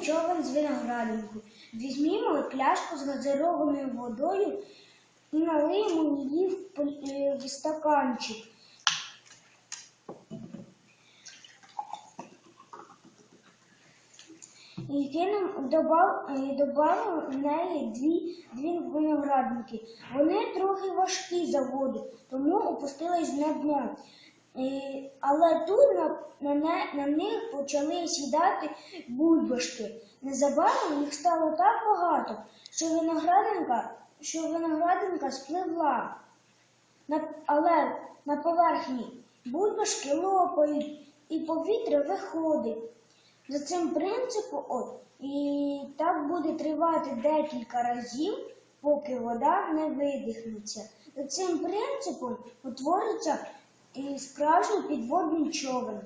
човен з виноградинку. Візьмімо пляшку з газированою водою і налиємо її в, е, в стаканчик. І кинемо, добав, е, в неї дві, дві виноградники. Вони трохи важкі за воду, тому опустились на дно. Але тут на, на, на них почали сідати бульбашки. Незабаром їх стало так багато, що виноградинка, що виноградинка спливла. На, але на поверхні бульбашки лопають і повітря виходить. За цим принципом от, і так буде тривати декілька разів, поки вода не видихнеться. За цим принципом утвориться і справжній підводний човен.